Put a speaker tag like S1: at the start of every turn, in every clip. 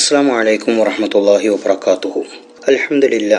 S1: അസ്സാം വലൈക്കും വറഹമത്തല്ലാഹി വബർക്കാത്തുഹു അലഹമില്ല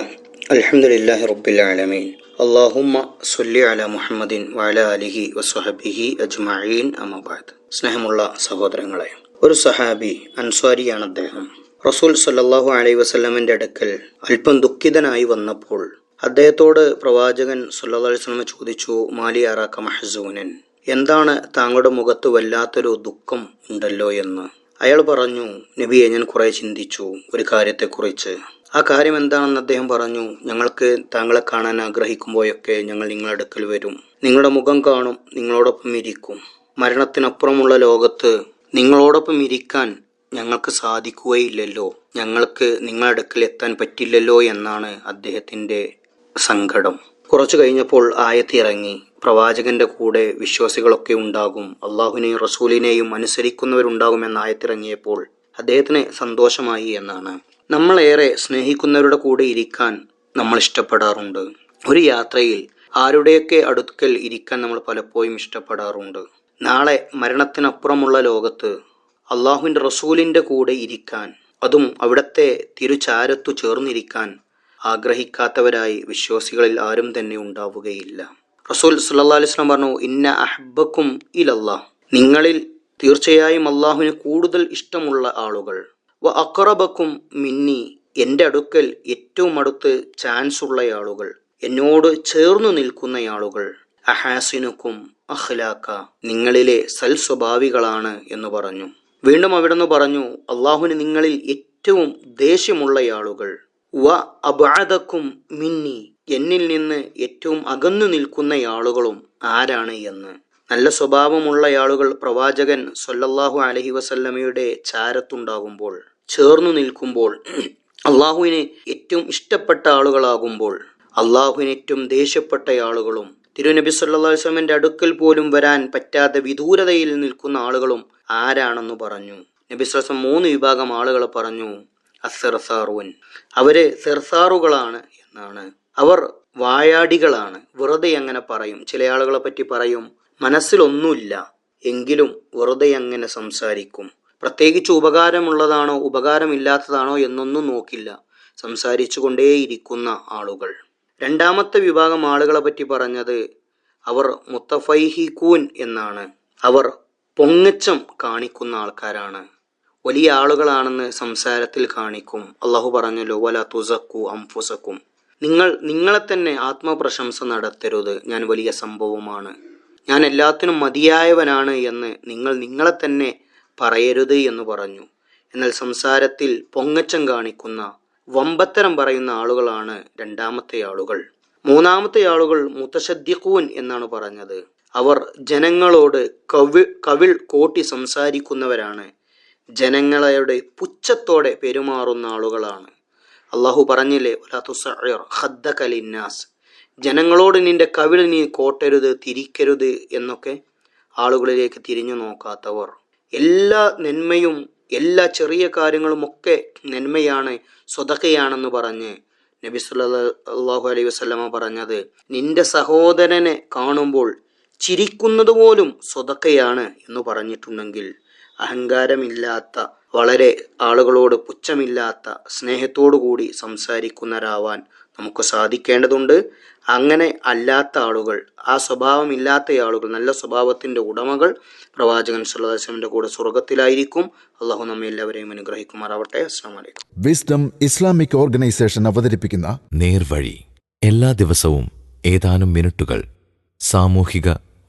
S1: അൽഹംദുലില്ലാഹി റബ്ബിൽ ആലമീൻ. അള്ളാഹുമ്മ സൊല്ലി അല മുഹമ്മദിൻ വാല അലിഹി വസ്വഹബിഹി അജ്മീൻ അമബാദ് സ്നേഹമുള്ള സഹോദരങ്ങളെ ഒരു സഹാബി അൻസ്വാരിയാണ് അദ്ദേഹം. റസൂൽ സല്ലാഹു അലൈഹി വസ്ലമിന്റെ അടുക്കൽ അല്പം ദുഃഖിതനായി വന്നപ്പോൾ അദ്ദേഹത്തോട് പ്രവാചകൻ സല്ലല്ലാഹു അലൈഹി വസല്ലം ചോദിച്ചു മാലി അറാക്ക മഹസൂനൻ? എന്താണ് താങ്കളുടെ മുഖത്ത് വല്ലാത്തൊരു ദുഃഖം ഉണ്ടല്ലോ എന്ന്? അയാൾ പറഞ്ഞു നബിയെ ഞാൻ കുറെ ചിന്തിച്ചു ഒരു കാര്യത്തെക്കുറിച്ച്. ആ കാര്യം എന്താണെന്ന് അദ്ദേഹം പറഞ്ഞു ഞങ്ങൾക്ക് താങ്കളെ കാണാൻ ആഗ്രഹിക്കുമ്പോഴൊക്കെ ഞങ്ങൾ നിങ്ങളുടെ അടുക്കൽ വരും. നിങ്ങളുടെ മുഖം കാണും നിങ്ങളോടൊപ്പം ഇരിക്കും. മരണത്തിനപ്പുറമുള്ള ലോകത്ത് നിങ്ങളോടൊപ്പം ഇരിക്കാൻ ഞങ്ങൾക്ക് സാധിക്കുകയില്ലല്ലോ. ഞങ്ങൾക്ക് നിങ്ങളുടെ അടുക്കൽ എത്താൻ പറ്റില്ലല്ലോ എന്നാണ് അദ്ദേഹത്തിന്റെ സങ്കടം. കുറച്ചു കഴിഞ്ഞപ്പോൾ ആയത്തിറങ്ങി. പ്രവാചകന്റെ കൂടെ വിശ്വാസികളൊക്കെ ഉണ്ടാകും. അള്ളാഹുവിനെയും റസൂലിനെയും അനുസരിക്കുന്നവരുണ്ടാകും എന്ന ആയത്തിറങ്ങിയപ്പോൾ അദ്ദേഹത്തിന് സന്തോഷമായി എന്നാണ്. നമ്മളേറെ സ്നേഹിക്കുന്നവരുടെ കൂടെ ഇരിക്കാൻ നമ്മൾ ഇഷ്ടപ്പെടാറുണ്ട്. ഒരു യാത്രയിൽ ആരുടെയൊക്കെ അടുക്കൽ ഇരിക്കാൻ നമ്മൾ പലപ്പോഴും ഇഷ്ടപ്പെടാറുണ്ട്. നാളെ മരണത്തിനപ്പുറമുള്ള ലോകത്ത് അള്ളാഹുവിന്റെ റസൂലിന്റെ കൂടെ ഇരിക്കാൻ അതും അവിടത്തെ തിരുചാരത്തു ചേർന്നിരിക്കാൻ ആഗ്രഹിക്കാത്തവരായി വിശ്വാസികളിൽ ആരും തന്നെ ഉണ്ടാവുകയില്ല. റസൂൽ സല്ലാ അലിസ്ലാം പറഞ്ഞു ഇന്ന അഹബക്കും ഇലല്ലാ. നിങ്ങളിൽ തീർച്ചയായും അള്ളാഹുവിന് കൂടുതൽ ഇഷ്ടമുള്ള ആളുകൾ. വ അക്റബക്കും മിന്നി. എന്റെ അടുക്കൽ ഏറ്റവും അടുത്ത് ചാൻസ് ഉള്ള ആളുകൾ എന്നോട് ചേർന്നു നിൽക്കുന്ന ആളുകൾ അഹാസിനുക്കും അഖ്ലാക്ക നിങ്ങളിലെ സൽ സ്വഭാവികളാണ് എന്ന് പറഞ്ഞു. വീണ്ടും അവിടുന്ന് പറഞ്ഞു അള്ളാഹുവിന് നിങ്ങളിൽ ഏറ്റവും ദേഷ്യമുള്ള ആളുകൾ വ അബാദക്കും മിന്നി. എന്നിൽ നിന്ന് ഏറ്റവും അകന്നു നിൽക്കുന്നയാളുകളും ആരാണ് എന്ന്. നല്ല സ്വഭാവമുള്ളയാളുകൾ പ്രവാചകൻ സൊല്ലല്ലാഹു അലഹി വസല്ലമയുടെ ചാരത്തുണ്ടാകുമ്പോൾ ചേർന്നു നിൽക്കുമ്പോൾ അള്ളാഹുവിന് ഏറ്റവും ഇഷ്ടപ്പെട്ട ആളുകളാകുമ്പോൾ അള്ളാഹുവിന് ഏറ്റവും ദേഷ്യപ്പെട്ട ആളുകളും തിരുനബി സല്ലാ വസ്ലമിന്റെ അടുക്കൽ പോലും വരാൻ പറ്റാത്ത വിദൂരതയിൽ നിൽക്കുന്ന ആളുകളും ആരാണെന്ന് പറഞ്ഞു. നബി സ്വലം മൂന്ന് വിഭാഗം ആളുകളെ പറഞ്ഞു. അസെർസാറുവൻ അവർ സെർസാറുകളാണ് എന്നാണ്. അവർ വായാടികളാണ്. വെറുതെ അങ്ങനെ പറയും. ചില ആളുകളെ പറ്റി പറയും. മനസ്സിലൊന്നുമില്ല. എങ്കിലും വെറുതെ അങ്ങനെ സംസാരിക്കും. പ്രത്യേകിച്ച് ഉപകാരമുള്ളതാണോ ഉപകാരമില്ലാത്തതാണോ എന്നൊന്നും നോക്കില്ല. സംസാരിച്ചു കൊണ്ടേയിരിക്കുന്ന ആളുകൾ. രണ്ടാമത്തെ വിഭാഗം ആളുകളെ പറ്റി പറഞ്ഞത് അവർ മുത്തഫൈഹിക്കൂൻ എന്നാണ്. അവർ പൊങ്ങച്ചം കാണിക്കുന്ന ആൾക്കാരാണ്. വലിയ ആളുകളാണെന്ന് സംസാരത്തിൽ കാണിക്കും. അള്ളാഹു പറഞ്ഞല്ലോ വല തുസക്കു അംഫുസക്കും. നിങ്ങൾ നിങ്ങളെ തന്നെ ആത്മപ്രശംസ നടത്തരുത്. ഞാൻ വലിയ സംഭവമാണ്. ഞാൻ എല്ലാത്തിനും മതിയായവനാണ് എന്ന് നിങ്ങൾ നിങ്ങളെ തന്നെ പറയരുത് എന്ന് പറഞ്ഞു. എന്നാൽ സംസാരത്തിൽ പൊങ്ങച്ചം കാണിക്കുന്ന വമ്പത്തരം പറയുന്ന ആളുകളാണ് രണ്ടാമത്തെ ആളുകൾ. മൂന്നാമത്തെ ആളുകൾ മുത്തശദ്യക്കൂൻ എന്നാണ് പറഞ്ഞത്. അവർ ജനങ്ങളോട് കവി കവിൾ കോട്ടി സംസാരിക്കുന്നവരാണ്. ജനങ്ങളുടെ പുച്ഛത്തോടെ പെരുമാറുന്ന ആളുകളാണ്. അള്ളാഹു പറഞ്ഞില്ലേ ജനങ്ങളോട് നിന്റെ കവിൾ നീ കോട്ടരുത് തിരിക്കരുത് എന്നൊക്കെ ആളുകളിലേക്ക് തിരിഞ്ഞു നോക്കാത്തവർ. എല്ലാ നന്മയും എല്ലാ ചെറിയ കാര്യങ്ങളും ഒക്കെ നന്മയാണ് സ്വതക്കയാണെന്ന് പറഞ്ഞ് നബി അള്ളാഹു അലൈഹി വസല്ലമ പറഞ്ഞത്. നിന്റെ സഹോദരനെ കാണുമ്പോൾ ചിരിക്കുന്നത് പോലും സ്വതക്കയാണ് എന്ന് പറഞ്ഞിട്ടുണ്ടെങ്കിൽ അഹങ്കാരമില്ലാത്ത വളരെ ആളുകളോട് പുച്ഛമില്ലാത്ത സ്നേഹത്തോടു കൂടി സംസാരിക്കുന്നവരാവാൻ നമുക്ക് സാധിക്കേണ്ടതുണ്ട്. അങ്ങനെ അല്ലാത്ത ആളുകൾ ആ സ്വഭാവമില്ലാത്ത ആളുകൾ നല്ല സ്വഭാവത്തിന്റെ ഉടമകൾ പ്രവാചകൻ സുല്ലാസ്ലമിന്റെ കൂടെ സ്വർഗത്തിലായിരിക്കും. അള്ളാഹു നമ്മെ എല്ലാവരെയും അനുഗ്രഹിക്കുമാറാവട്ടെ. അസ്സാം
S2: വിസ്ഡം ഇസ്ലാമിക് ഓർഗനൈസേഷൻ അവതരിപ്പിക്കുന്ന
S3: നേർവഴി. എല്ലാ ദിവസവും ഏതാനും മിനിറ്റുകൾ സാമൂഹിക